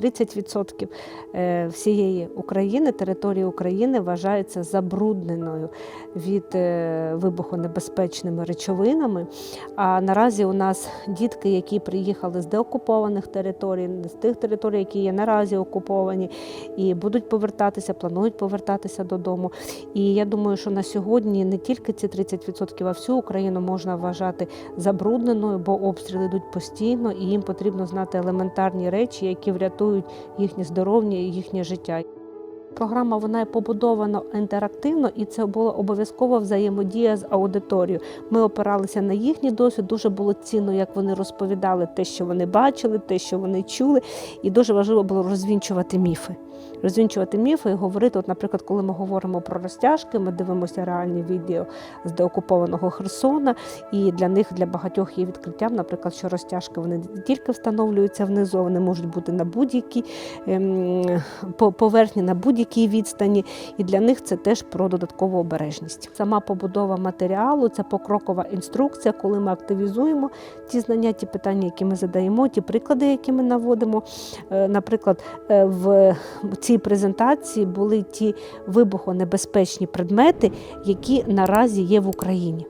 30% е, всієї України, території України вважається забрудненою від е, вибухонебезпечними речовинами. А наразі у нас дітки, які приїхали з деокупованих територій, з тих територій, які є наразі окуповані, і будуть повертатися, планують повертатися додому. І я думаю, що на сьогодні не тільки ці 30%, а всю Україну можна вважати забрудненою, бо обстріли йдуть постійно, і їм потрібно знати елементарні речі, які врятують їхнє здоров'я їхнє життя. Програма вона побудована інтерактивно, і це була обов'язкова взаємодія з аудиторією. Ми опиралися на їхній досвід. Дуже було цінно, як вони розповідали те, що вони бачили, те, що вони чули, і дуже важливо було розвінчувати міфи. Розвінчувати міфи і говорити, от, наприклад, коли ми говоримо про розтяжки, ми дивимося реальні відео з деокупованого Херсона, і для них, для багатьох є відкриттям, наприклад, що розтяжки вони не тільки встановлюються внизу, вони можуть бути на будь-якій ем, по- поверхні, на будь-якій відстані, і для них це теж про додаткову обережність. Сама побудова матеріалу це покрокова інструкція, коли ми активізуємо ті знання, ті питання, які ми задаємо, ті приклади, які ми наводимо. Е, Наприклад, е, в цій презентації були ті вибухонебезпечні предмети, які наразі є в Україні.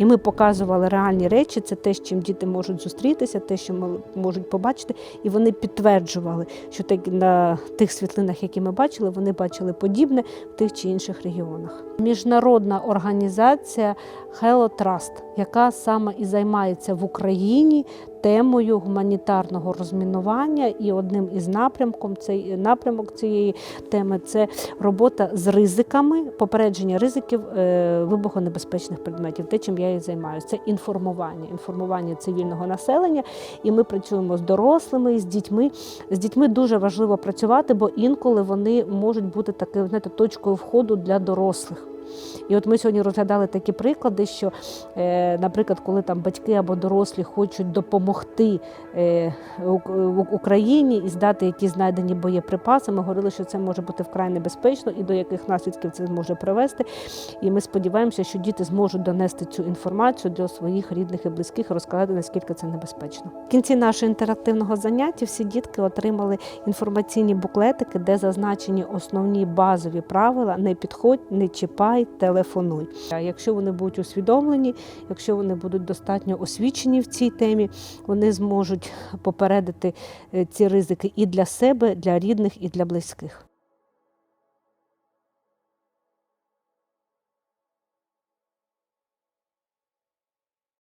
І ми показували реальні речі, це те, з чим діти можуть зустрітися, те, що ми можуть побачити, і вони підтверджували, що так на тих світлинах, які ми бачили, вони бачили подібне в тих чи інших регіонах. Міжнародна організація Hello Trust, яка саме і займається в Україні темою гуманітарного розмінування, і одним із напрямком цей напрямок цієї теми це робота з ризиками, попередження ризиків е, вибухонебезпечних предметів. Те, чим я і займаюся, це інформування, інформування цивільного населення. І ми працюємо з дорослими, з дітьми. З дітьми дуже важливо працювати, бо інколи вони можуть бути такою знаєте, точкою входу для дорослих. І от ми сьогодні розглядали такі приклади, що, е, наприклад, коли там батьки або дорослі хочуть допомогти е, в Україні і здати якісь знайдені боєприпаси, ми говорили, що це може бути вкрай небезпечно і до яких наслідків це може привести. І ми сподіваємося, що діти зможуть донести цю інформацію до своїх рідних і близьких і розказати, наскільки це небезпечно. В кінці нашого інтерактивного заняття всі дітки отримали інформаційні буклетики, де зазначені основні базові правила: не підходь, не чіпай, телефонуй. А якщо вони будуть усвідомлені, якщо вони будуть достатньо освічені в цій темі, вони зможуть попередити е, ці ризики і для себе, для рідних, і для близьких.